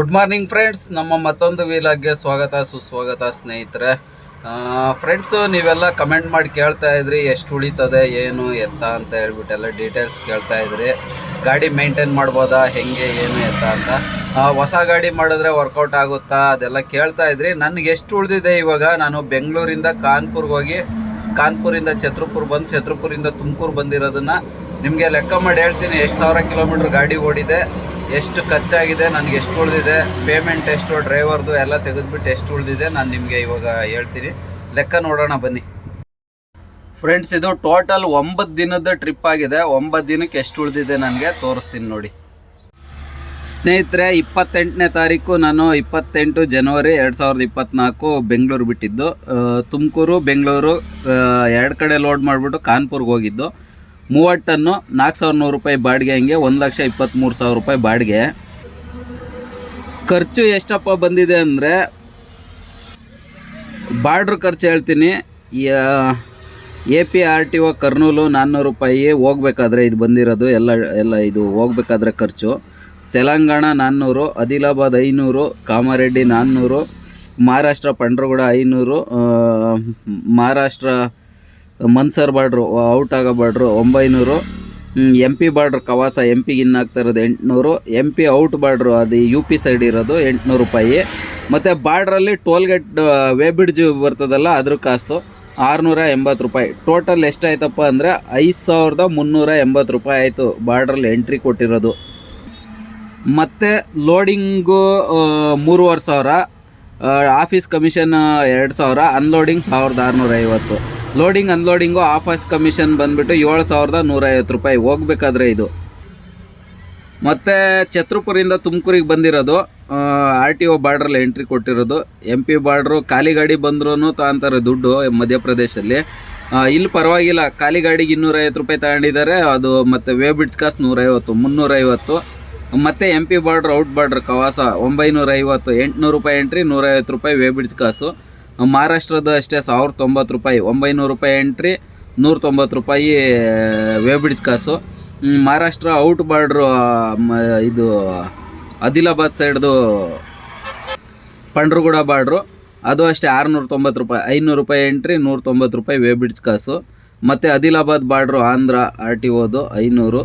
Good morning friends ನಮ್ಮ ಮತ್ತೊಂದು ವೀಲಾಗ್ಗೆ ಸ್ವಾಗತ, ಸುಸ್ವಾಗತ ಸ್ನೇಹಿತರೆ. ಫ್ರೆಂಡ್ಸು ನೀವೆಲ್ಲ ಕಮೆಂಟ್ ಮಾಡಿ ಕೇಳ್ತಾ ಇದ್ರಿ, ಎಷ್ಟು ಉಳಿತದೆ, ಏನು, ಎತ್ತ ಅಂತ ಹೇಳ್ಬಿಟ್ಟೆಲ್ಲ ಡೀಟೇಲ್ಸ್ ಕೇಳ್ತಾ ಇದ್ರಿ. ಗಾಡಿ ಮೇಂಟೈನ್ ಮಾಡ್ಬೋದಾ, ಹೆಂಗೆ, ಏನು, ಎತ್ತ ಅಂತ. ಹೊಸ ಗಾಡಿ ಮಾಡಿದ್ರೆ ವರ್ಕೌಟ್ ಆಗುತ್ತಾ, ಅದೆಲ್ಲ ಕೇಳ್ತಾ ಇದ್ರಿ. ನನಗೆ ಎಷ್ಟು ಉಳಿದಿದೆ ಇವಾಗ, ನಾನು ಬೆಂಗಳೂರಿಂದ ಕಾನ್ಪುರ್ಗೆ ಹೋಗಿ ಕಾನ್ಪುರಿಂದ ಛತ್ರಪುರ್ ಬಂದು, ಛತ್ರಪುರಿಂದ ತುಮಕೂರು ಬಂದಿರೋದನ್ನ ನಿಮಗೆ ಲೆಕ್ಕ ಮಾಡಿ ಹೇಳ್ತೀನಿ. ಎಷ್ಟು ಸಾವಿರ ಕಿಲೋಮೀಟ್ರ್ ಗಾಡಿ ಓಡಿದೆ ಎಷ್ಟು ಖರ್ಚಾಗಿದೆ, ನನಗೆ ಎಷ್ಟು ಉಳಿದಿದೆ ಪೇಮೆಂಟ್ ಎಷ್ಟು ಡ್ರೈವರ್ದು ಎಲ್ಲ ತೆಗೆದುಬಿಟ್ಟು ಎಷ್ಟು ಉಳಿದಿದೆ ನಾನು ನಿಮಗೆ ಇವಾಗ ಹೇಳ್ತೀನಿ. ಲೆಕ್ಕ ನೋಡೋಣ ಬನ್ನಿ. ಫ್ರೆಂಡ್ಸ್ ಇದು ಟೋಟಲ್ ಒಂಬತ್ತು ದಿನದ ಟ್ರಿಪ್ ಆಗಿದೆ. ಒಂಬತ್ತು ದಿನಕ್ಕೆ ಎಷ್ಟು ಉಳಿದಿದೆ ನನಗೆ ತೋರಿಸ್ತೀನಿ ನೋಡಿ. ಸ್ನೇಹಿತರೆ, ಇಪ್ಪತ್ತೆಂಟನೇ ತಾರೀಕು ನಾನು ಇಪ್ಪತ್ತೆಂಟು ಜನವರಿ ಎರಡು ಸಾವಿರದ ಇಪ್ಪತ್ತ್ನಾಲ್ಕು ಬೆಂಗಳೂರು ಬಿಟ್ಟಿದ್ದು. ತುಮಕೂರು, ಬೆಂಗಳೂರು ಎರಡು ಕಡೆ ಲೋಡ್ ಮಾಡಿಬಿಟ್ಟು ಕಾನ್ಪುರ್ಗೆ ಹೋಗಿದ್ದು. ಮೂವತ್ತು ಟನ್ನು ನಾಲ್ಕು ಸಾವಿರದ ನೂರು ರೂಪಾಯಿ ಬಾಡಿಗೆ ಹಂಗೆ ಒಂದು ಲಕ್ಷ ಇಪ್ಪತ್ತ್ಮೂರು ಸಾವಿರ ರೂಪಾಯಿ ಬಾಡಿಗೆ. ಖರ್ಚು ಎಷ್ಟಪ್ಪ ಬಂದಿದೆ ಅಂದರೆ ಬಾರ್ಡ್ರ್ ಖರ್ಚು ಹೇಳ್ತೀನಿ. A P R T O Kurnool ನಾನ್ನೂರು ರೂಪಾಯಿ ಹೋಗ್ಬೇಕಾದ್ರೆ ಇದು ಬಂದಿರೋದು. ಎಲ್ಲ ಎಲ್ಲ ಇದು ಹೋಗ್ಬೇಕಾದ್ರೆ ಖರ್ಚು. ತೆಲಂಗಾಣ ನಾನ್ನೂರು, ಆದಿಲಾಬಾದ್ ಐನೂರು, ಕಾಮಾರೆಡ್ಡಿ ನಾನ್ನೂರು, ಮಹಾರಾಷ್ಟ್ರ ಪಂಡ್ರಗೂಡ ಐನೂರು ಮಹಾರಾಷ್ಟ್ರ ಮನ್ಸರ್ ಬಾರ್ಡ್ರು, ಔಟ್ ಆಗೋ ಬಾರ್ಡ್ರು ಒಂಬೈನೂರು. ಎಂ ಪಿ ಬಾರ್ಡ್ರ್ ಕವಾಸ ಎಂ ಪಿಗೆ ಇನ್ ಆಗ್ತಾ ಇರೋದು ಎಂಟುನೂರು. ಎಂ ಪಿ ಔಟ್ ಬಾರ್ಡ್ರು ಅದು ಯು ಪಿ ಸೈಡ್ ಇರೋದು ಎಂಟುನೂರು ರೂಪಾಯಿ. ಮತ್ತು ಬಾರ್ಡ್ರಲ್ಲಿ ಟೋಲ್ಗೇಟ್ ವೇ ಬ್ರಿಡ್ಜ್ ಬರ್ತದಲ್ಲ ಅದ್ರ ಕಾಸು ಆರುನೂರ ಎಂಬತ್ತು ರೂಪಾಯಿ. ಟೋಟಲ್ ಎಷ್ಟಾಯ್ತಪ್ಪ ಅಂದರೆ ಐದು ಸಾವಿರದ ಮುನ್ನೂರ ಎಂಬತ್ತು ರೂಪಾಯಿ ಆಯಿತು ಬಾರ್ಡ್ರಲ್ಲಿ ಎಂಟ್ರಿ ಕೊಟ್ಟಿರೋದು. ಮತ್ತು ಲೋಡಿಂಗು ಮೂರುವರೆ ಸಾವಿರ. ಆಫೀಸ್ ಕಮಿಷನ್ ಎರಡು ಸಾವಿರ. ಅನ್ಲೋಡಿಂಗ್ ಸಾವಿರದ ಆರುನೂರ ಐವತ್ತು. ಲೋಡಿಂಗ್ ಅನ್ಲೋಡಿಂಗು ಆಫೀಸ್ ಕಮಿಷನ್ ಬಂದುಬಿಟ್ಟು ಏಳು ಸಾವಿರದ ನೂರೈವತ್ತು ರೂಪಾಯಿ ಹೋಗ್ಬೇಕಾದ್ರೆ ಇದು. ಮತ್ತು ಛತ್ರಪುರಿಂದ ತುಮಕೂರಿಗೆ ಬಂದಿರೋದು ಆರ್ ಟಿ ಒ ಬಾರ್ಡ್ರಲ್ಲಿ ಎಂಟ್ರಿ ಕೊಟ್ಟಿರೋದು. ಎಂ ಪಿ ಬಾರ್ಡ್ರು ಖಾಲಿ ಗಾಡಿ ಬಂದ್ರೂ ತಗೊಂತಾರೆ ದುಡ್ಡು ಮಧ್ಯಪ್ರದೇಶಲ್ಲಿ. ಇಲ್ಲಿ ಪರವಾಗಿಲ್ಲ, ಖಾಲಿ ಗಾಡಿಗೆ ಇನ್ನೂರೈವತ್ತು ರೂಪಾಯಿ ತಗೊಂಡಿದ್ದಾರೆ, ಅದು ಮತ್ತು ವೇ ಬಿಡ್ಸ್ ಕಾಸ್ ನೂರೈವತ್ತು, ಮುನ್ನೂರೈವತ್ತು. ಮತ್ತು M P border out border Khwaja ಒಂಬೈನೂರ ಐವತ್ತು ಎಂಟುನೂರು ರೂಪಾಯಿ ಎಂಟ್ರಿ ನೂರೈವತ್ತು ರೂಪಾಯಿ ವೇ ಬಿಡ್ಸ್ ಕಾಸು. ಮಹಾರಾಷ್ಟ್ರದ ಅಷ್ಟೇ ಸಾವಿರದ ತೊಂಬತ್ತು ರೂಪಾಯಿ, ಒಂಬೈನೂರು ರೂಪಾಯಿ ಎಂಟ್ರಿ ನೂರ ತೊಂಬತ್ತು ರೂಪಾಯಿ ವೇ ಬಿಡ್ಸ್ ಕಾಸು. ಮಹಾರಾಷ್ಟ್ರ ಔಟ್ ಬಾರ್ಡ್ರು ಇದು ಆದಿಲಾಬಾದ್ ಸೈಡ್ದು ಪಂಡ್ರಗೂಡ ಬಾರ್ಡ್ರು ಅದು ಅಷ್ಟೇ ಆರುನೂರ ತೊಂಬತ್ತು ರೂಪಾಯಿ, ಐನೂರು ರೂಪಾಯಿ ಎಂಟ್ರಿ ನೂರ ತೊಂಬತ್ತು ರೂಪಾಯಿ ವೇ ಬಿಡ್ಸ್ ಕಾಸು. ಮತ್ತು Adilabad border Andhra, R T ಓದು ಐನೂರು,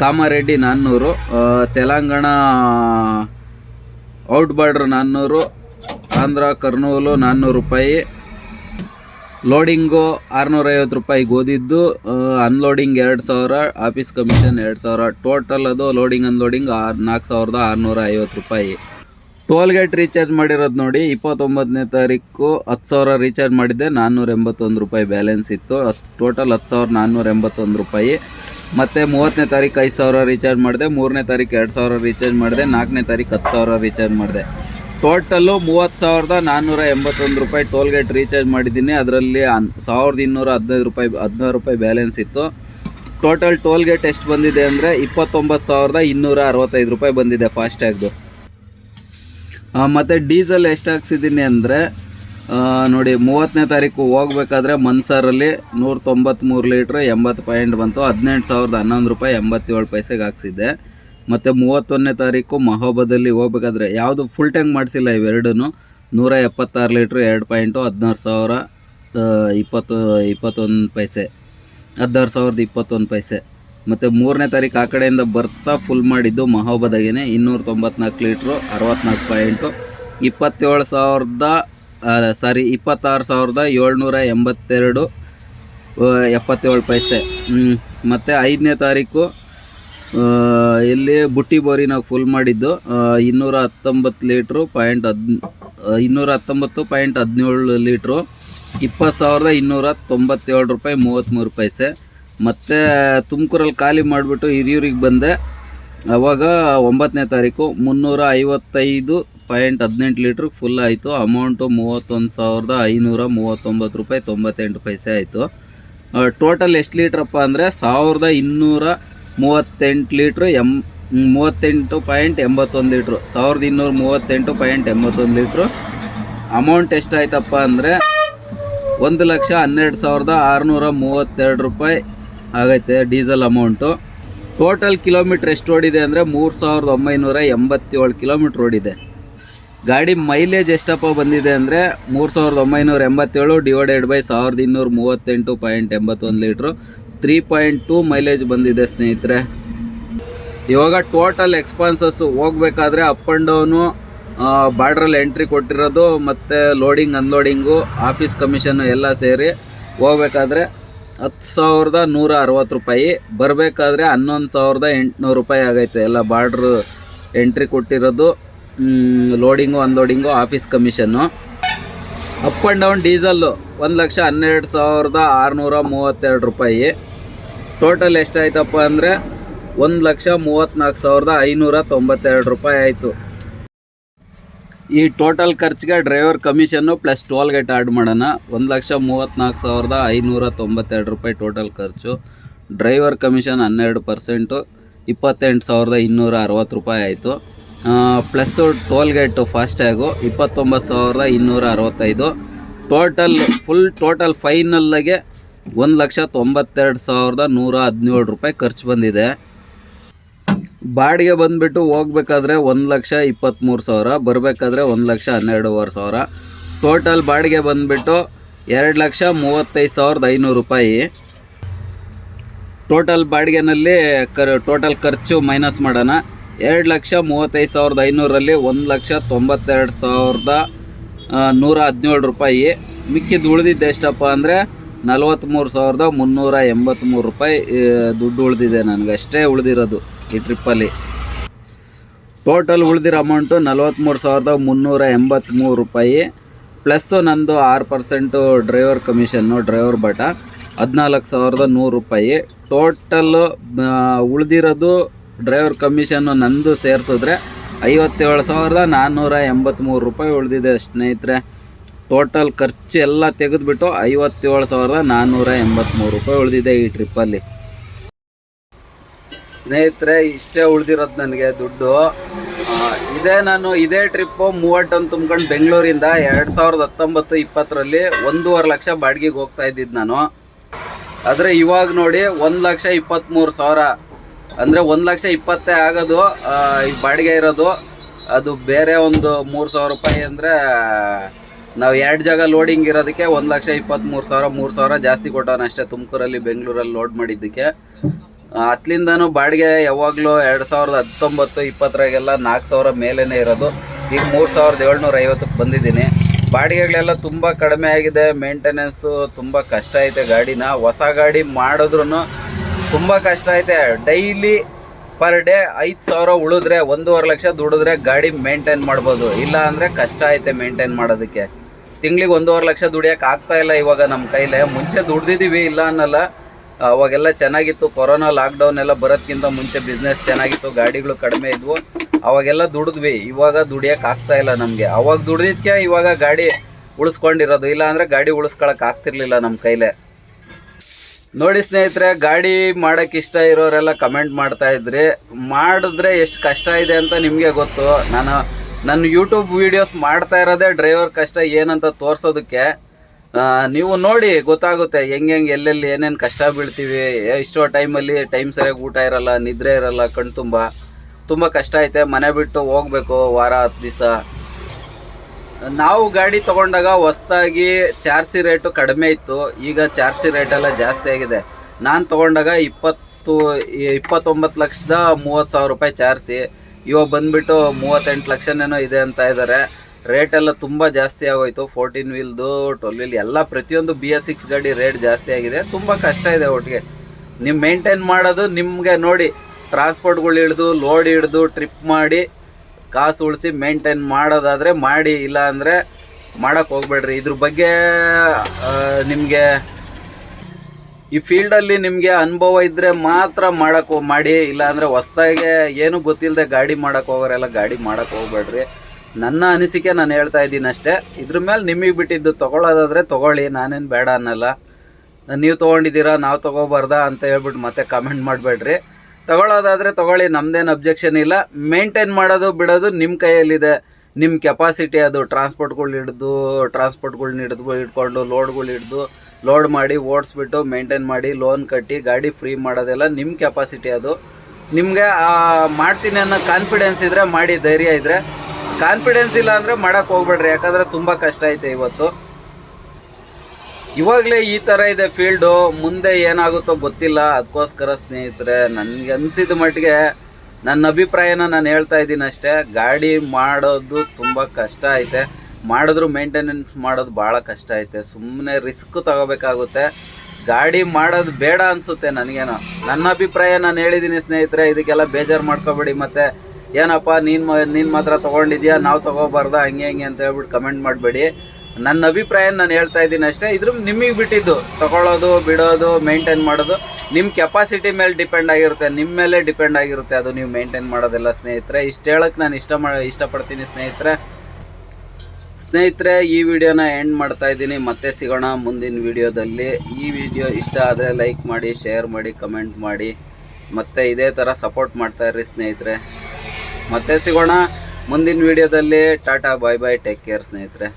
ಕಾಮಾರೆಡ್ಡಿ ನಾನ್ನೂರು ತೆಲಂಗಾಣ ಔಟ್ ಬಾರ್ಡ್ರು ನಾನ್ನೂರು ಆಂಧ್ರ, ಕರ್ನೂಲು ನಾನ್ನೂರು ರೂಪಾಯಿ. ಲೋಡಿಂಗು ಆರುನೂರೈವತ್ತು ರೂಪಾಯಿ ಓದಿದ್ದು ಅನ್ಲೋಡಿಂಗ್ ಎರಡು ಸಾವಿರ ಆಫೀಸ್ ಕಮಿಷನ್ ಎರಡು ಸಾವಿರ. ಟೋಟಲ್ ಅದು ಲೋಡಿಂಗ್ ಅನ್ಲೋಡಿಂಗ್ ಆರು, ನಾಲ್ಕು ಸಾವಿರದ ಆರುನೂರ ಐವತ್ತು ರೂಪಾಯಿ. ಟೋಲ್ ಗೇಟ್ ರೀಚಾರ್ಜ್ ಮಾಡಿರೋದು ನೋಡಿ, ಇಪ್ಪತ್ತೊಂಬತ್ತನೇ ತಾರೀಕು ಹತ್ತು ಸಾವಿರ ರೀಚಾರ್ಜ್ ಮಾಡಿದ್ದೆ ನಾನ್ನೂರ ಎಂಬತ್ತೊಂದು ರೂಪಾಯಿ ಬ್ಯಾಲೆನ್ಸ್ ಇತ್ತು. ಹತ್ತು ಟೋಟಲ್ ಹತ್ತು ಸಾವಿರ ನಾನ್ನೂರ ಎಂಬತ್ತೊಂದು ರೂಪಾಯಿ. ಮತ್ತು ಮೂವತ್ತನೇ ತಾರೀಕು ಐದು ಸಾವಿರ ರೀಚಾರ್ಜ್ ಮಾಡಿದೆ, ಮೂರನೇ ತಾರೀಕು ಎರಡು ಸಾವಿರ ರೀಚಾರ್ಜ್ ಮಾಡಿದೆ, ನಾಲ್ಕನೇ ತಾರೀಕು ಹತ್ತು ಸಾವಿರ ರೀಚಾರ್ಜ್ ಮಾಡಿದೆ. ಟೋಟಲ್ಲು ಮೂವತ್ತು ಸಾವಿರದ ನಾನ್ನೂರ ಎಂಬತ್ತೊಂದು ರೂಪಾಯಿ ಟೋಲ್ ಗೇಟ್ ರೀಚಾರ್ಜ್ ಮಾಡಿದ್ದೀನಿ. ಅದರಲ್ಲಿ ಅನ್ ಸಾವಿರದ ಇನ್ನೂರ ಹದಿನೈದು ರೂಪಾಯಿ ಹದಿನಾರು ರೂಪಾಯಿ ಬ್ಯಾಲೆನ್ಸ್ ಇತ್ತು. ಟೋಟಲ್ ಟೋಲ್ ಗೇಟ್ ಎಷ್ಟು ಬಂದಿದೆ ಅಂದರೆ ಇಪ್ಪತ್ತೊಂಬತ್ತು ಸಾವಿರದ ಇನ್ನೂರ ಅರವತ್ತೈದು ರೂಪಾಯಿ ಬಂದಿದೆ ಫಾಸ್ಟ್ಯಾಗ್ದು. ಮತ್ತು ಡೀಸೆಲ್ ಎಷ್ಟು ಹಾಕ್ಸಿದ್ದೀನಿ ಅಂದರೆ ನೋಡಿ ಮೂವತ್ತನೇ ತಾರೀಕು ಹೋಗ್ಬೇಕಾದ್ರೆ ಮನ್ಸಾರಲ್ಲಿ ನೂರ ತೊಂಬತ್ತ್ಮೂರು ಲೀಟ್ರ್ ಎಂಬತ್ತು ಪಾಯಿಂಟ್ ಬಂತು. ಹದಿನೆಂಟು ಸಾವಿರದ ಹನ್ನೊಂದು ರೂಪಾಯಿ ಎಂಬತ್ತೇಳು ಪೈಸೆಗೆ ಹಾಕ್ಸಿದ್ದೆ. ಮತ್ತು ಮೂವತ್ತೊಂದನೇ ತಾರೀಕು ಮಹೋಬದಲ್ಲಿ ಹೋಗ್ಬೇಕಾದ್ರೆ ಯಾವುದು ಫುಲ್ ಟ್ಯಾಂಕ್ ಮಾಡಿಸಿಲ್ಲ ಇವೆರಡೂ ನೂರ ಎಪ್ಪತ್ತಾರು ಲೀಟ್ರ್ ಎರಡು ಪಾಯಿಂಟು ಹದಿನಾರು ಸಾವಿರ ಇಪ್ಪತ್ತು, ಇಪ್ಪತ್ತೊಂದು ಪೈಸೆ. ಹದಿನಾರು ಸಾವಿರದ ಇಪ್ಪತ್ತೊಂದು ಪೈಸೆ. ಮತ್ತು ಮೂರನೇ ತಾರೀಕು ಆ ಕಡೆಯಿಂದ ಬರ್ತಾ ಫುಲ್ ಮಾಡಿದ್ದು ಮಹೋಬದಾಗೇನೆ ಇನ್ನೂರ ತೊಂಬತ್ನಾಲ್ಕು ಲೀಟ್ರು ಅರವತ್ನಾಲ್ಕು ಪಾಯಿಂಟು ಇಪ್ಪತ್ತೇಳು ಸಾವಿರದ ಸಾರಿ ಇಪ್ಪತ್ತಾರು ಸಾವಿರದ ಏಳ್ನೂರ ಎಂಬತ್ತೆರಡು ಎಪ್ಪತ್ತೇಳು ಪೈಸೆ. ಮತ್ತು ಐದನೇ ತಾರೀಕು ಇಲ್ಲಿ ಬುಟ್ಟಿ ಬೋರಿ ನಾವು ಫುಲ್ ಮಾಡಿದ್ದು ಇನ್ನೂರ ಹತ್ತೊಂಬತ್ತು ಲೀಟ್ರು ಪಾಯಿಂಟ್ ಹದ್ ಇನ್ನೂರ ಹತ್ತೊಂಬತ್ತು ಪಾಯಿಂಟ್ ಹದಿನೇಳು ಲೀಟ್ರು, ಇಪ್ಪತ್ತು ಸಾವಿರದ ಇನ್ನೂರ ತೊಂಬತ್ತೇಳು ರೂಪಾಯಿ ಮೂವತ್ತ್ಮೂರು ಪೈಸೆ. ಮತ್ತು ತುಮಕೂರಲ್ಲಿ ಖಾಲಿ ಮಾಡಿಬಿಟ್ಟು ಹಿರಿಯೂರಿಗೆ ಬಂದೆ. ಅವಾಗ ಒಂಬತ್ತನೇ ತಾರೀಕು ಮುನ್ನೂರ ಐವತ್ತೈದು ಪಾಯಿಂಟ್ ಹದಿನೆಂಟು ಲೀಟ್ರ್ ಫುಲ್ ಆಯಿತು. ಅಮೌಂಟು ಮೂವತ್ತೊಂದು ಸಾವಿರದ ಐನೂರ ಮೂವತ್ತೊಂಬತ್ತು ರೂಪಾಯಿ ತೊಂಬತ್ತೆಂಟು ಪೈಸೆ ಆಯಿತು. ಟೋಟಲ್ ಎಷ್ಟು ಲೀಟ್ರಪ್ಪ ಅಂದರೆ ಸಾವಿರದ ಇನ್ನೂರ ಮೂವತ್ತೆಂಟು ಲೀಟ್ರು ಎಂ ಮೂವತ್ತೆಂಟು ಪಾಯಿಂಟ್ ಎಂಬತ್ತೊಂದು ಲೀಟ್ರು. ಸಾವಿರದ ಇನ್ನೂರ ಮೂವತ್ತೆಂಟು ಪಾಯಿಂಟ್ ಎಂಬತ್ತೊಂದು ಲೀಟ್ರು. ಅಮೌಂಟ್ ಎಷ್ಟಾಯ್ತಪ್ಪ ಅಂದರೆ ಒಂದು ಲಕ್ಷ ಹನ್ನೆರಡು ಸಾವಿರದ ಆರುನೂರ ಮೂವತ್ತೆರಡು ರೂಪಾಯಿ ಆಗೈತೆ ಡೀಸೆಲ್ ಅಮೌಂಟು. ಟೋಟಲ್ ಕಿಲೋಮೀಟ್ರ್ ಎಷ್ಟು ಓಡಿದೆ ಅಂದರೆ ಮೂರು ಸಾವಿರದ ಒಂಬೈನೂರ ಎಂಬತ್ತೇಳು ಕಿಲೋಮೀಟ್ರ್ ಓಡಿದೆ. ಗಾಡಿ ಮೈಲೇಜ್ ಎಷ್ಟಪ್ಪ ಬಂದಿದೆ ಅಂದರೆ ಮೂರು ಸಾವಿರದ ಒಂಬೈನೂರ ಎಂಬತ್ತೇಳು ಡಿವೈಡೆಡ್ ಬೈ ಸಾವಿರದ ಇನ್ನೂರ ಮೂವತ್ತೆಂಟು ಪಾಯಿಂಟ್ ಎಂಬತ್ತೊಂದು litre. Three point two mileage ಬಂದಿದೆ, ಸ್ನೇಹಿತರೆ. ಇವಾಗ ಟೋಟಲ್ ಎಕ್ಸ್ಪಾನ್ಸಸ್ಸು ಹೋಗಬೇಕಾದ್ರೆ ಅಪ್ ಆ್ಯಂಡ್ ಡೌನು ಬಾರ್ಡ್ರಲ್ಲಿ ಎಂಟ್ರಿ ಕೊಟ್ಟಿರೋದು ಮತ್ತು ಲೋಡಿಂಗ್ ಅನ್ಲೋಡಿಂಗು ಆಫೀಸ್ ಕಮಿಷನ್ನು ಎಲ್ಲ ಸೇರಿ ಹೋಗ್ಬೇಕಾದ್ರೆ ಹತ್ತು ಸಾವಿರದ ನೂರ ಅರವತ್ತು ರೂಪಾಯಿ, ಬರಬೇಕಾದ್ರೆ ಹನ್ನೊಂದು ಸಾವಿರದ ಎಂಟುನೂರು ರೂಪಾಯಿ ಆಗೈತೆ ಎಲ್ಲ ಬಾರ್ಡ್ರು ಎಂಟ್ರಿ ಕೊಟ್ಟಿರೋದು. Loading unloading office commission up and down diesel ಒಂದು ಲಕ್ಷ ಹನ್ನೆರಡು ಸಾವಿರದ ಆರುನೂರ ಮೂವತ್ತೆರಡು ರೂಪಾಯಿ. ಟೋಟಲ್ ಎಷ್ಟಾಯ್ತಪ್ಪ ಅಂದರೆ ಒಂದು ಲಕ್ಷ ಮೂವತ್ತ್ನಾಲ್ಕು ಸಾವಿರದ ಐನೂರ ತೊಂಬತ್ತೆರಡು ರೂಪಾಯಿ ಆಯಿತು. ಈ ಟೋಟಲ್ ಖರ್ಚಿಗೆ driver commission plus toll gate add ಮಾಡೋಣ. ಒಂದು ಲಕ್ಷ ಮೂವತ್ತ್ನಾಲ್ಕು ಸಾವಿರದ ಐನೂರ ತೊಂಬತ್ತೆರಡು ರೂಪಾಯಿ ಟೋಟಲ್ ಖರ್ಚು. ಡ್ರೈವರ್ ಕಮಿಷನ್ ಹನ್ನೆರಡು ಪರ್ಸೆಂಟು ಇಪ್ಪತ್ತೆಂಟು ಸಾವಿರದ ಇನ್ನೂರ ಅರವತ್ತು ರೂಪಾಯಿ ಆಯಿತು. ಪ್ಲಸ್ಸು ಟೋಲ್ ಗೇಟು ಫಾಸ್ಟ್ಯಾಗು ಇಪ್ಪತ್ತೊಂಬತ್ತು ಸಾವಿರದ ಇನ್ನೂರ ಅರವತ್ತೈದು. ಟೋಟಲ್ ಫುಲ್ ಟೋಟಲ್ ಫೈನಲ್ಲಾಗೆ ಒಂದು ಲಕ್ಷ ತೊಂಬತ್ತೆರಡು ಸಾವಿರದ ನೂರ ಹದಿನೇಳು ರೂಪಾಯಿ ಖರ್ಚು ಬಂದಿದೆ. ಬಾಡಿಗೆ ಬಂದುಬಿಟ್ಟು ಹೋಗ್ಬೇಕಾದ್ರೆ ಒಂದು ಲಕ್ಷ ಇಪ್ಪತ್ತ್ಮೂರು ಸಾವಿರ, ಬರಬೇಕಾದ್ರೆ ಒಂದು ಲಕ್ಷ ಹನ್ನೆರಡೂವರೆ ಸಾವಿರ. ಟೋಟಲ್ ಬಾಡಿಗೆ ಬಂದುಬಿಟ್ಟು ಎರಡು ಲಕ್ಷ ಮೂವತ್ತೈದು ಸಾವಿರದ ಐನೂರು ರೂಪಾಯಿ. ಟೋಟಲ್ ಬಾಡಿಗೆನಲ್ಲಿ ಕರ್ ಟೋಟಲ್ ಖರ್ಚು ಮೈನಸ್ ಮಾಡೋಣ. ಎರಡು ಲಕ್ಷ ಮೂವತ್ತೈದು ಸಾವಿರದ ಐನೂರಲ್ಲಿ ಒಂದು ಲಕ್ಷ ತೊಂಬತ್ತೆರಡು ಸಾವಿರದ ನೂರ ಹದಿನೇಳು ರೂಪಾಯಿ. ಮಿಕ್ಕಿದ್ದು ಉಳಿದಿದ್ದು ಎಷ್ಟಪ್ಪ ಅಂದರೆ ನಲವತ್ತ್ಮೂರು ಸಾವಿರದ ಮುನ್ನೂರ ಎಂಬತ್ತ್ಮೂರು ರೂಪಾಯಿ ದುಡ್ಡು ಉಳಿದಿದೆ ನನಗೆ. ಅಷ್ಟೇ ಉಳಿದಿರೋದು ಈ ಟ್ರಿಪ್ಪಲ್ಲಿ ಟೋಟಲ್ ಉಳಿದಿರೋ ಅಮೌಂಟು ನಲವತ್ತ್ಮೂರು ಸಾವಿರದ ಮುನ್ನೂರ ಎಂಬತ್ತ್ಮೂರು ರೂಪಾಯಿ. ಪ್ಲಸ್ಸು ನಂದು ಆರು ಪರ್ಸೆಂಟು ಡ್ರೈವರ್ ಕಮಿಷನ್ನು ಡ್ರೈವರ್ ಬಟ ಹದಿನಾಲ್ಕು ಸಾವಿರದ ನೂರು ರೂಪಾಯಿ. ಟೋಟಲ್ಲು ಉಳಿದಿರೋದು ಡ್ರೈವರ್ ಕಮಿಷನ್ನು ನಂದು ಸೇರಿಸಿದ್ರೆ ಐವತ್ತೇಳು ಸಾವಿರದ ನಾನ್ನೂರ ಎಂಬತ್ತ್ಮೂರು ರೂಪಾಯಿ ಉಳಿದಿದೆ ಸ್ನೇಹಿತರೆ. ಟೋಟಲ್ ಖರ್ಚು ಎಲ್ಲ ತೆಗೆದುಬಿಟ್ಟು ಐವತ್ತೇಳು ಸಾವಿರದ ನಾನ್ನೂರ ಎಂಬತ್ತ್ಮೂರು ರೂಪಾಯಿ ಉಳಿದಿದೆ ಈ ಟ್ರಿಪ್ಪಲ್ಲಿ ಸ್ನೇಹಿತರೆ, ಇಷ್ಟೇ ಉಳಿದಿರೋದು ನನಗೆ ದುಡ್ಡು. ಇದೇ ನಾನು ಇದೇ ಟ್ರಿಪ್ಪು ಮೂವತ್ತು ಟನ್ ತುಂಬ್ಕೊಂಡು ಬೆಂಗಳೂರಿಂದ ಎರಡು ಸಾವಿರದ ಹತ್ತೊಂಬತ್ತು ಇಪ್ಪತ್ತರಲ್ಲಿ ಒಂದೂವರೆ ಲಕ್ಷ ಬಾಡಿಗೆಗೆ ಹೋಗ್ತಾ ಇದ್ದಿದ್ದು ನಾನು. ಆದರೆ ಇವಾಗ ನೋಡಿ ಒಂದು ಲಕ್ಷ ಇಪ್ಪತ್ತ್ಮೂರು ಸಾವಿರ. ಅಂದರೆ ಒಂದು ಲಕ್ಷ ಇಪ್ಪತ್ತೇ ಆಗೋದು ಈ ಬಾಡಿಗೆ ಇರೋದು. ಅದು ಬೇರೆ ಒಂದು ಮೂರು ಸಾವಿರ ರೂಪಾಯಿ ಅಂದರೆ ನಾವು ಎರಡು ಜಾಗ ಲೋಡಿಂಗ್ ಇರೋದಕ್ಕೆ ಒಂದು ಲಕ್ಷ ಇಪ್ಪತ್ತ್ಮೂರು ಸಾವಿರ, ಮೂರು ಸಾವಿರ ಜಾಸ್ತಿ ಕೊಟ್ಟವನ ಅಷ್ಟೇ. ತುಮಕೂರಲ್ಲಿ, ಬೆಂಗಳೂರಲ್ಲಿ ಲೋಡ್ ಮಾಡಿದ್ದಕ್ಕೆ. ಅತ್ಲಿಂದನೂ ಬಾಡಿಗೆ ಯಾವಾಗಲೂ ಎರಡು ಸಾವಿರದ ಹತ್ತೊಂಬತ್ತು, ಇಪ್ಪತ್ತರಾಗೆಲ್ಲ ನಾಲ್ಕು ಸಾವಿರ ಮೇಲೇ ಇರೋದು. ಈಗ ಮೂರು ಸಾವಿರದ ಏಳ್ನೂರ ಐವತ್ತಕ್ಕೆ ಬಂದಿದ್ದೀನಿ. ಬಾಡಿಗೆಗಳೆಲ್ಲ ತುಂಬ ಕಡಿಮೆ ಆಗಿದೆ. ಮೇಂಟೆನೆನ್ಸು ತುಂಬ ಕಷ್ಟ ಐತೆ ಗಾಡಿನ. ಹೊಸ ಗಾಡಿ ಮಾಡಿದ್ರೂ ತುಂಬ ಕಷ್ಟ ಐತೆ. ಡೈಲಿ ಪರ್ ಡೇ ಐದು ಸಾವಿರ ಉಳಿದ್ರೆ, ಒಂದೂವರೆ ಲಕ್ಷ ದುಡಿದ್ರೆ ಗಾಡಿ ಮೇಂಟೈನ್ ಮಾಡ್ಬೋದು. ಇಲ್ಲ ಅಂದರೆ ಕಷ್ಟ ಐತೆ ಮೇಂಟೈನ್ ಮಾಡೋದಕ್ಕೆ. ತಿಂಗ್ಳಿಗೆ ಒಂದೂವರೆ ಲಕ್ಷ ದುಡಿಯೋಕೆ ಆಗ್ತಾ ಇಲ್ಲ ಇವಾಗ ನಮ್ಮ ಕೈಲೇ. ಮುಂಚೆ ದುಡ್ದಿದ್ದೀವಿ ಇಲ್ಲ ಅನ್ನಲ್ಲ. ಅವಾಗೆಲ್ಲ ಚೆನ್ನಾಗಿತ್ತು, ಕೊರೋನಾ ಲಾಕ್ಡೌನ್ ಎಲ್ಲ ಬರೋದ್ಕಿಂತ ಮುಂಚೆ ಬಿಸ್ನೆಸ್ ಚೆನ್ನಾಗಿತ್ತು, ಗಾಡಿಗಳು ಕಡಿಮೆ ಇದ್ವು. ಅವಾಗೆಲ್ಲ ದುಡಿದ್ವಿ, ಇವಾಗ ದುಡಿಯೋಕೆ ಆಗ್ತಾ ಇಲ್ಲ ನಮಗೆ. ಅವಾಗ ದುಡ್ದಿದ್ಕೆ ಇವಾಗ ಗಾಡಿ ಉಳಿಸ್ಕೊಂಡಿರೋದು, ಇಲ್ಲ ಅಂದರೆ ಗಾಡಿ ಉಳಿಸ್ಕೊಳಕ್ಕೆ ಆಗ್ತಿರ್ಲಿಲ್ಲ ನಮ್ಮ ಕೈಲೇ. ನೋಡಿ ಸ್ನೇಹಿತರೆ, ಗಾಡಿ ಮಾಡೋಕ್ಕೆ ಇಷ್ಟ ಇರೋರೆಲ್ಲ ಕಮೆಂಟ್ ಮಾಡ್ತಾ ಇದ್ರಿ. ಮಾಡಿದ್ರೆ ಎಷ್ಟು ಕಷ್ಟ ಇದೆ ಅಂತ ನಿಮಗೆ ಗೊತ್ತು. ನಾನು ನನ್ನ ಯೂಟ್ಯೂಬ್ ವಿಡಿಯೋಸ್ ಮಾಡ್ತಾ ಇರೋದೇ ಡ್ರೈವರ್ ಕಷ್ಟ, ಏನಂತ ತೋರಿಸೋದಕ್ಕೆ ನೀವು ನೋಡಿ, ಗೊತ್ತಾಗುತ್ತೆ ಹೆಂಗೆ ಹೆಂಗೆ ಎಲ್ಲೆಲ್ಲಿ ಏನೇನು ಕಷ್ಟ ಬೀಳ್ತೀವಿ ಇಷ್ಟೋ ಟೈಮಲ್ಲಿ ಟೈಮ್ ಸರಿಯಾಗಿ ಊಟ ಇರಲ್ಲ, ನಿದ್ರೆ ಇರಲ್ಲ ಕಣ್ತುಂಬ ತುಂಬ ಕಷ್ಟ ಐತೆ. ಮನೆ ಬಿಟ್ಟು ಹೋಗ್ಬೇಕು, ವಾರ ಹತ್ತು ದಿವಸ. ನಾವು ಗಾಡಿ ತಗೊಂಡಾಗ ಹೊಸ್ದಾಗಿ ಚಾರ್ಸಿ ರೇಟು ಕಡಿಮೆ ಇತ್ತು. ಈಗ ಚಾರ್ಸಿ ರೇಟ್ ಎಲ್ಲ ಜಾಸ್ತಿ ಆಗಿದೆ. ನಾನು ತಗೊಂಡಾಗ ಇಪ್ಪತ್ತು, ಇಪ್ಪತ್ತೊಂಬತ್ತು ಲಕ್ಷದ ಮೂವತ್ತು ಸಾವಿರ ರೂಪಾಯಿ ಚಾರ್ಸಿ. ಇವಾಗ ಬಂದ್ಬಿಟ್ಟು ಮೂವತ್ತೆಂಟು ಲಕ್ಷನೇನೋ ಇದೆ ಅಂತ ಇದ್ದಾರೆ ರೇಟ್ ಎಲ್ಲ ತುಂಬ ಜಾಸ್ತಿ ಆಗೋಯ್ತು. ಫೋರ್ಟೀನ್ ವೀಲ್ದು ಟ್ವೆಲ್ ವೀಲ್, ಎಲ್ಲ ಪ್ರತಿಯೊಂದು ಬಿ ಎಸ್ ಸಿಕ್ಸ್ ಗಾಡಿ ರೇಟ್ ಜಾಸ್ತಿ ಆಗಿದೆ. ತುಂಬ ಕಷ್ಟ ಇದೆ ಒಟ್ಟಿಗೆ. ನೀವು ಮೇಂಟೈನ್ ಮಾಡೋದು ನಿಮಗೆ ನೋಡಿ. ಟ್ರಾನ್ಸ್ಪೋರ್ಟ್ಗಳು ಹಿಡ್ದು ಲೋಡ್ ಹಿಡ್ದು ಟ್ರಿಪ್ ಮಾಡಿ, ಕಾಸು ಉಳಿಸಿ ಮೇಂಟೈನ್ ಮಾಡೋದಾದರೆ ಮಾಡಿ ಇಲ್ಲ ಅಂದರೆ ಮಾಡೋಕ್ಕೆ ಹೋಗ್ಬೇಡ್ರಿ. ಇದ್ರ ಬಗ್ಗೆ ನಿಮಗೆ ಈ ಫೀಲ್ಡಲ್ಲಿ ನಿಮಗೆ ಅನುಭವ ಇದ್ದರೆ ಮಾತ್ರ ಮಾಡೋಕ್ಕೆ ಮಾಡಿ, ಇಲ್ಲಾಂದರೆ ಹೊಸ್ದಾಗೆ ಏನು ಗೊತ್ತಿಲ್ಲದೆ ಗಾಡಿ ಮಾಡೋಕೆ ಹೋಗೋರೆಲ್ಲ ಗಾಡಿ ಮಾಡೋಕೆ ಹೋಗ್ಬೇಡ್ರಿ. ನನ್ನ ಅನಿಸಿಕೆ ನಾನು ಹೇಳ್ತಾ ಇದ್ದೀನಿ ಅಷ್ಟೇ. ಇದ್ರ ಮೇಲೆ ನಿಮಗೆ ಬಿಟ್ಟಿದ್ದು ತೊಗೊಳ್ಳೋದಾದರೆ ತೊಗೊಳ್ಳಿ, ನಾನೇನು ಬೇಡ ಅನ್ನಲ್ಲ. ನೀವು ತೊಗೊಂಡಿದ್ದೀರಾ, ನಾವು ತೊಗೋಬಾರ್ದಾ ಅಂತ ಹೇಳ್ಬಿಟ್ಟು ಮತ್ತೆ ಕಮೆಂಟ್ ಮಾಡಬೇಡ್ರಿ. ತಗೊಳ್ಳೋದಾದರೆ ತಗೊಳ್ಳಿ, ನಮ್ದೇನು ಅಬ್ಜೆಕ್ಷನ್ ಇಲ್ಲ. ಮೇಂಟೈನ್ ಮಾಡೋದು, ಬಿಡೋದು ನಿಮ್ಮ ಕೈಯಲ್ಲಿದೆ. ನಿಮ್ಮ ಕೆಪಾಸಿಟಿ ಅದು ಟ್ರಾನ್ಸ್ಪೋರ್ಟ್ಗಳು ಹಿಡ್ದು ಟ್ರಾನ್ಸ್ಪೋರ್ಟ್ಗಳ್ನ ಹಿಡಿದು, ಹಿಡ್ಕೊಂಡು ಲೋಡ್ಗಳು ಹಿಡ್ದು ಲೋಡ್ ಮಾಡಿ, ಓಡಿಸ್ಬಿಟ್ಟು ಮೇಂಟೈನ್ ಮಾಡಿ ಲೋನ್ ಕಟ್ಟಿ, ಗಾಡಿ ಫ್ರೀ ಮಾಡೋದೆಲ್ಲ ನಿಮ್ಮ ಕೆಪಾಸಿಟಿ ಅದು. ನಿಮಗೆ ಮಾಡ್ತೀನಿ ಅನ್ನೋ ಕಾನ್ಫಿಡೆನ್ಸ್ ಇದ್ದರೆ ಮಾಡಿ, ಧೈರ್ಯ ಇದ್ದರೆ ಕಾನ್ಫಿಡೆನ್ಸ್ ಇಲ್ಲ ಅಂದರೆ ಮಾಡೋಕ್ಕೆ ಹೋಗ್ಬೇಡ್ರಿ, ಯಾಕಂದರೆ ತುಂಬ ಕಷ್ಟ ಐತೆ ಇವತ್ತು. ಇವಾಗಲೇ ಈ ಥರ ಇದೆ ಫೀಲ್ಡು ಮುಂದೆ ಏನಾಗುತ್ತೋ ಗೊತ್ತಿಲ್ಲ. ಅದಕ್ಕೋಸ್ಕರ ಸ್ನೇಹಿತರೆ, ನನಗೆ ಅನಿಸಿದ ಮಟ್ಟಿಗೆ ನನ್ನ ಅಭಿಪ್ರಾಯನ ನಾನು ಹೇಳ್ತಾ ಇದ್ದೀನಿ ಅಷ್ಟೇ. ಗಾಡಿ ಮಾಡೋದು ತುಂಬ ಕಷ್ಟ ಐತೆ. ಮಾಡಿದ್ರು ಮೇಂಟೆನೆನ್ಸ್ ಮಾಡೋದು ಭಾಳ ಕಷ್ಟ ಐತೆ. ಸುಮ್ಮನೆ ರಿಸ್ಕ್ ತಗೋಬೇಕಾಗುತ್ತೆ. ಗಾಡಿ ಮಾಡೋದು ಬೇಡ ಅನಿಸುತ್ತೆ ನನಗೇನೋ. ನನ್ನ ಅಭಿಪ್ರಾಯ ನಾನು ಹೇಳಿದ್ದೀನಿ ಸ್ನೇಹಿತರೆ, ಇದಕ್ಕೆಲ್ಲ ಬೇಜಾರು ಮಾಡ್ಕೋಬೇಡಿ. ಮತ್ತು ಏನಪ್ಪ, ನೀನು ನೀನು ಮಾತ್ರ ತೊಗೊಂಡಿದ್ಯಾ? ನಾವು ತೊಗೋಬಾರ್ದ? ಹಂಗೆ ಹಂಗೆ ಅಂತ ಹೇಳ್ಬಿಟ್ಟು ಕಮೆಂಟ್ ಮಾಡಬೇಡಿ. ನನ್ನ ಅಭಿಪ್ರಾಯ ನಾನು ಹೇಳ್ತಾ ಇದ್ದೀನಿ ಅಷ್ಟೇ. ಇದ್ರ ನಿಮಗೆ ಬಿಟ್ಟಿದ್ದು. ತಗೊಳ್ಳೋದು, ಬಿಡೋದು ಮೇಂಟೈನ್ ಮಾಡೋದು. ನಿಮ್ಮ ಕೆಪಾಸಿಟಿ ಮೇಲೆ ಡಿಪೆಂಡ್ ಆಗಿರುತ್ತೆ. ನಿಮ್ಮ ಮೇಲೆ ಡಿಪೆಂಡ್ ಆಗಿರುತ್ತೆ. ಅದು ನೀವು ಮೇಂಟೈನ್ ಮಾಡೋದೆಲ್ಲ ಸ್ನೇಹಿತರೆ. ಇಷ್ಟು ಹೇಳಕ್ಕೆ ನಾನು ಇಷ್ಟ ಮಾ ಇಷ್ಟಪಡ್ತೀನಿ ಸ್ನೇಹಿತರೆ. ಸ್ನೇಹಿತರೆ, ಈ ವಿಡಿಯೋನ ಎಂಡ್ ಮಾಡ್ತಾ ಇದ್ದೀನಿ. ಮತ್ತೆ ಸಿಗೋಣ ಮುಂದಿನ ವಿಡಿಯೋದಲ್ಲಿ. ಈ ವಿಡಿಯೋ ಇಷ್ಟ ಆದರೆ ಲೈಕ್ ಮಾಡಿ ಶೇರ್ ಮಾಡಿ ಕಮೆಂಟ್ ಮಾಡಿ. ಮತ್ತೆ ಇದೇ ಥರ ಸಪೋರ್ಟ್ ಮಾಡ್ತಾ ಇರ್ರಿ ಸ್ನೇಹಿತರೆ. ಮತ್ತೆ ಸಿಗೋಣ ಮುಂದಿನ ವಿಡಿಯೋದಲ್ಲಿ. Tata bye bye take care ಸ್ನೇಹಿತರೆ.